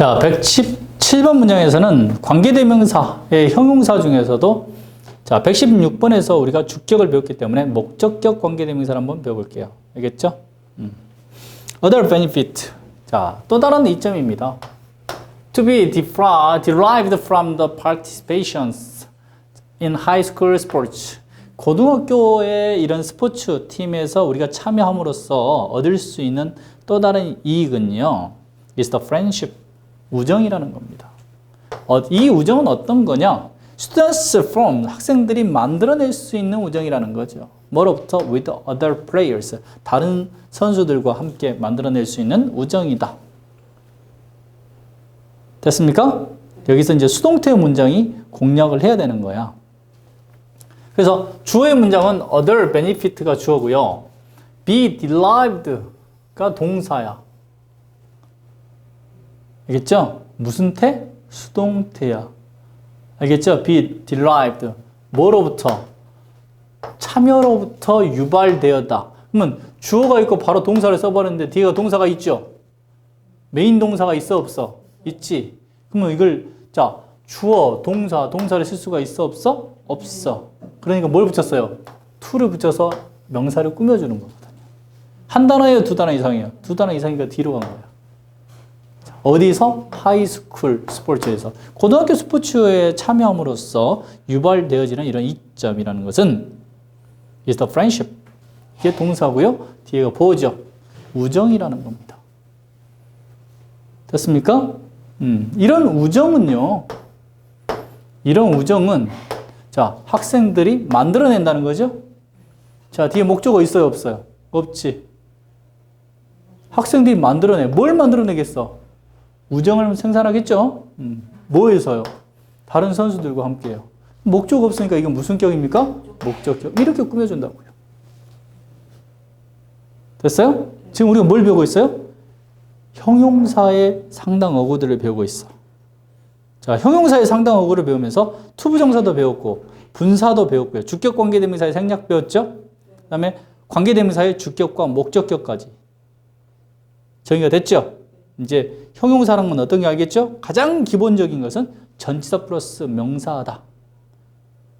자, 117번 문장에서는 관계대명사의 형용사 중에서도 자, 116번에서 우리가 주격을 배웠기 때문에 목적격 관계대명사를 한번 배워볼게요. 알겠죠? 음. Other benefit. 자, 또 다른 이점입니다. To be derived from the participations in high school sports. 고등학교의 이런 스포츠 팀에서 우리가 참여함으로써 얻을 수 있는 또 다른 이익은요. is the friendship. 우정이라는 겁니다. 어, 이 우정은 어떤 거냐? Students from 학생들이 만들어낼 수 있는 우정이라는 거죠. 뭐로부터 with other players 다른 선수들과 함께 만들어낼 수 있는 우정이다. 됐습니까? 여기서 이제 수동태 문장이 공략을 해야 되는 거야. 그래서 주어의 문장은 other benefit가 주어고요. be derived가 동사야. 알겠죠? 무슨 태? 수동태야. 알겠죠? be derived. 뭐로부터? 참여로부터 유발되었다. 그러면 주어가 있고 바로 동사를 써버렸는데 뒤가 동사가 있죠? 메인 동사가 있어 없어? 있지. 그러면 이걸 자 주어, 동사, 동사를 쓸 수가 있어 없어? 없어. 그러니까 뭘 붙였어요? to를 붙여서 명사를 꾸며주는 거거든요. 한 단어예요, 두 단어 이상이에요? 두 단어 이상이니까 뒤로 간 거야. 어디서? 하이스쿨 스포츠에서. 고등학교 스포츠에 참여함으로써 유발되어지는 이런 이점이라는 것은 is the friendship. 이게 동사고요. 뒤에가 보호죠. 우정이라는 겁니다. 됐습니까? 음, 이런 우정은요. 이런 우정은 자, 학생들이 만들어낸다는 거죠. 자, 뒤에 목적어 있어요, 없어요? 없지. 학생들이 만들어내. 뭘 만들어내겠어? 우정을 생산하겠죠? 음, 뭐에서요? 다른 선수들과 함께요. 목적 없으니까 이건 무슨 격입니까? 목적격. 이렇게 꾸며준다고요. 됐어요? 지금 우리가 뭘 배우고 있어요? 형용사의 상당 어구들을 배우고 있어. 자, 형용사의 상당 어구를 배우면서 투부정사도 배웠고, 분사도 배웠고요. 주격 관계대명사의 생략 배웠죠? 그 다음에 관계대명사의 주격과 목적격까지. 정의가 됐죠? 이제 형용사랑은 어떤 게 알겠죠? 가장 기본적인 것은 전치사 플러스 명사다.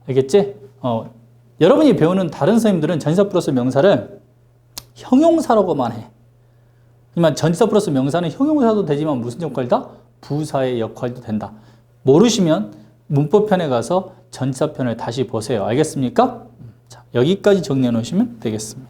알겠지? 어, 여러분이 배우는 다른 선생님들은 전치사 플러스 명사를 형용사라고만 해. 하지만 전치사 플러스 명사는 형용사도 되지만 무슨 역할이다? 부사의 역할도 된다. 모르시면 문법편에 가서 전치사 편을 다시 보세요. 알겠습니까? 자, 여기까지 정리해 놓으시면 되겠습니다.